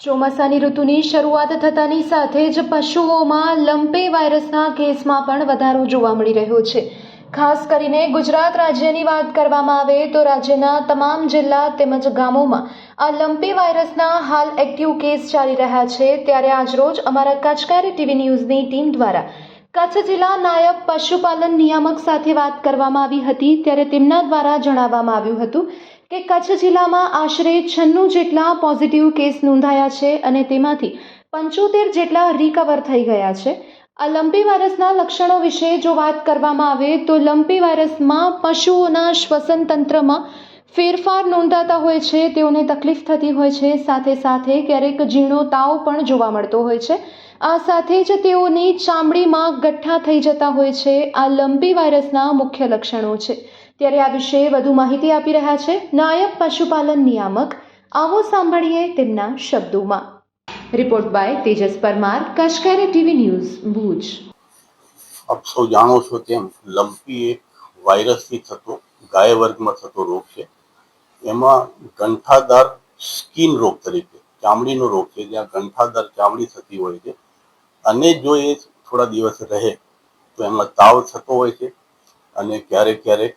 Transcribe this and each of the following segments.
ચોમાસાની ઋતુની શરૂઆત થતાની સાથે જ પશુઓમાં લંપે વાયરસના કેસમાં પણ વધારો જોવા મળી રહ્યો છે. ખાસ કરીને ગુજરાત રાજ્યની વાત કરવામાં આવે તો રાજ્યના તમામ જિલ્લા તેમજ ગામોમાં આ લંપી વાયરસના હાલ એક્ટિવ કેસ ચાલી રહ્યા છે. ત્યારે આજરોજ અમારા કચકારી ટીવી ન્યૂઝની ટીમ દ્વારા કચ્છ જિલ્લા નાયબ પશુપાલન નિયામક સાથે વાત કરવામાં આવી હતી. ત્યારે તેમના દ્વારા જણાવવામાં આવ્યું હતું કે કચ્છ જિલ્લામાં આશરે છન્નું જેટલા પોઝિટિવ કેસ નોંધાયા છે અને તેમાંથી પંચોતેર જેટલા રિકવર થઈ ગયા છે. આ લંપી વાયરસના લક્ષણો વિશે જો વાત કરવામાં આવે તો લંપી વાયરસમાં પશુઓના શ્વસન તંત્રમાં ફેરફાર નોંધાતા હોય છે, તેઓને તકલીફ થતી હોય છે. સાથે સાથે ક્યારેક ઝીણો તાવ પણ જોવા મળતો હોય છે. આ સાથે જ તેઓની ચામડીમાં ગઠ્ઠા થઈ જતા હોય છે. આ લંપી વાયરસના મુખ્ય લક્ષણો છે. ત્યારે આ વિશે વધુ માહિતી આપી રહ્યા છે નાયબ પશુપાલન નિયામક આવો સાંભળીએ તેમના શબ્દોમાં. રિપોર્ટ બાય તેજસ પરમાર, કશકારી ટીવી ન્યૂઝ, ભુજ. આપ સૌ જાણો છો તેમ લંપી એક વાયરસથી થતો, ગાય વર્ગમાં થતો રોગ છે. એમાં ગંઠાદાર સ્કિન રોગ તરીકે, ચામડીનો રોગ છે, જ્યાં ગંઠાદાર ચામડી થતી હોય છે. અને જો એ થોડા દિવસ રહે, તો એમાં તાવ થતો હોય છે. અને ક્યારેક ક્યારેક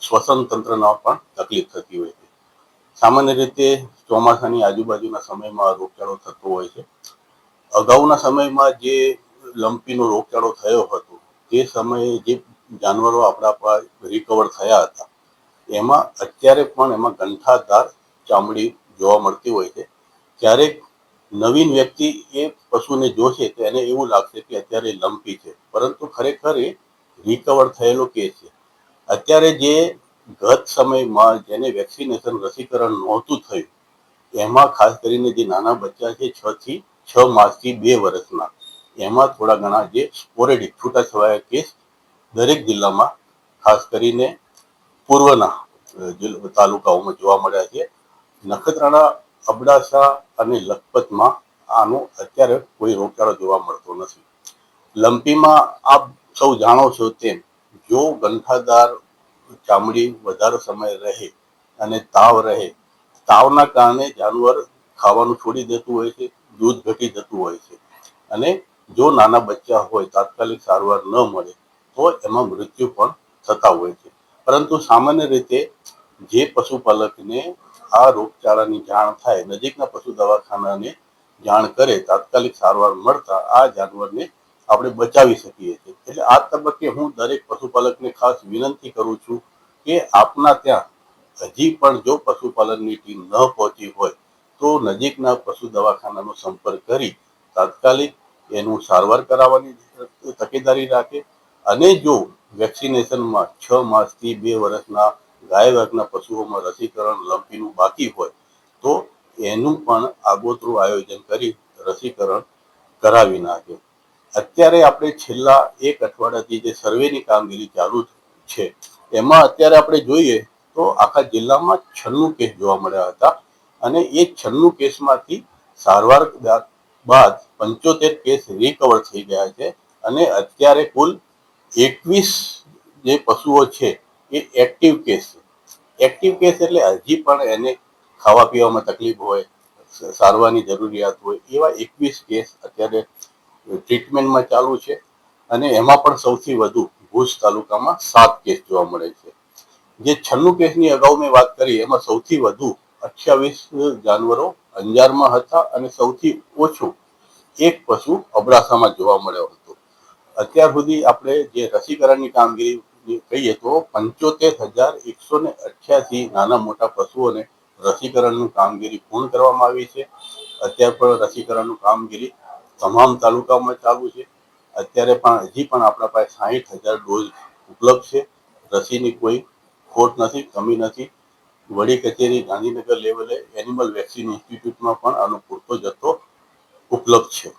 શ્વસન તંત્રના પણ તકલીફ થતી હોય છે. સામાન્ય રીતે ચોમાસાની આજુબાજુના સમયમાં રોગચાળો થતો હોય છે. અગાઉના સમયમાં જે લંપીનો રોગચાળો થયો હતો, તે સમયે જે જાનવરો આપણા રિકવર થયા હતા, એમાં અત્યારે પણ એમાં ગંઠાદાર ચામડી જોવા મળતી હોય છે. ક્યારેક નવીન વ્યક્તિ એ પશુને જોશે તો એને એવું લાગશે કે અત્યારે લંપી છે, પરંતુ ખરેખર એ રિકવર થયેલો કેસ છે. અત્યારે જે ગત સમયમાં જેને વેક્સિનેશન રસીકરણ નહોતું થયું, એમાં ખાસ કરીને જે નાના બચ્ચા છે, છ થી છ માસથી બે વર્ષના, એમાં થોડા ઘણા જે સ્પોરેડિક છૂટાછવાયા કેસ દરેક જિલ્લામાં, ખાસ કરીને પૂર્વના તાલુકાઓમાં જોવા મળ્યા છે. નખત્રાણા, અબડાસા અને લખપતમાં આનો અત્યારે કોઈ રોગચાળો જોવા મળતો નથી. લંપીમાં આપ સૌ જાણો છો તેમ જો ગંઠાદાર ચામડી વધારે સમય રહે અને તાવ રહે, તાવના કારણે જાનવર ખાવાનું છોડી દેતું હોય છે, દૂધ ઘટી જતું હોય છે. અને જો નાના બચ્ચા હોય, તાત્કાલિક સારવાર ન મળે, તો એમાં મૃત્યુ પણ થતા હોય છે. પરંતુ સામાન્ય રીતે જે પશુપાલકને આ રોગચાળાની જાણ થાય, નજીકના પશુ દવાખાનાને જાણ કરે, તાત્કાલિક સારવાર મળતા આ જાનવરને આપણે બચાવી શકીએ છીએ. એટલે આ તબક્કે હું દરેક પશુપાલકને ખાસ વિનંતી કરું છું કે આપના ત્યાં હજી પણ જો પશુપાલનની ટીમ ન પહોંચી હોય, તો નજીકના પશુ દવાખાનાનો સંપર્ક કરી તાત્કાલિક એનું સારવાર કરાવવાની તકેદારી રાખે અને જો વેક્સિનેશનમાં છ માસથી બે વર્ષના ગાય વર્ગના પશુઓમાં રસીકરણ લંપીનું બાકી હોય, તો એનું પણ આગોતરું આયોજન કરી રસીકરણ કરાવી નાખે. અત્યારે આપણે છેલ્લા એક અઠવાડિયાથી જે સર્વેની કામગીરી ચાલુ છે, એમાં અત્યારે આપણે જોઈએ તો આખા જિલ્લામાં છન્નું કેસ જોવા મળ્યા હતા અને એ છન્નું કેસમાંથી સારવાર બાદ પંચોતેર કેસ રિકવર થઈ ગયા છે અને અત્યારે કુલ એકવીસ જે પશુઓ છે એ એક્ટિવ કેસ છે. એક્ટિવ કેસ એટલે હજી પણ એને ખાવા પીવામાં તકલીફ હોય, સારવારની જરૂરિયાત હોય એવા એકવીસ કેસ અત્યારે ટ્રીટમેન્ટમાં ચાલુ છે અને એમાં પણ સૌથી વધુ ભુજ તાલુકામાં સાત કેસ જોવા મળે છે. જે છન્નું કેસની અગાઉ મેં વાત કરી, એમાં સૌથી વધુ અઠ્યાવીસ જાનવરો અંજારમાં હતા અને સૌથી ઓછું એક પશુ અબડાસામાં જોવા મળ્યો હતો. અત્યાર સુધી આપણે જે રસીકરણની કામગીરી કહીએ તો પંચોતેર હજાર એકસો ને અઠ્યાસી નાના મોટા પશુઓને રસીકરણનું કામગીરી પૂર્ણ કરવામાં આવી છે. અત્યાર પણ રસીકરણનું કામગીરી તમામ તાલુકામાં ચાલુ છે. અત્યારે પણ હજી પણ આપણા પાસે સાહીઠ હજાર ડોઝ ઉપલબ્ધ છે. રસીની કોઈ ખોટ નથી, કમી નથી. વડી કચેરી ગાંધીનગર લેવલે એનિમલ વેક્સિન ઇન્સ્ટિટ્યૂટમાં પણ આનો પૂરતો જથ્થો ઉપલબ્ધ છે.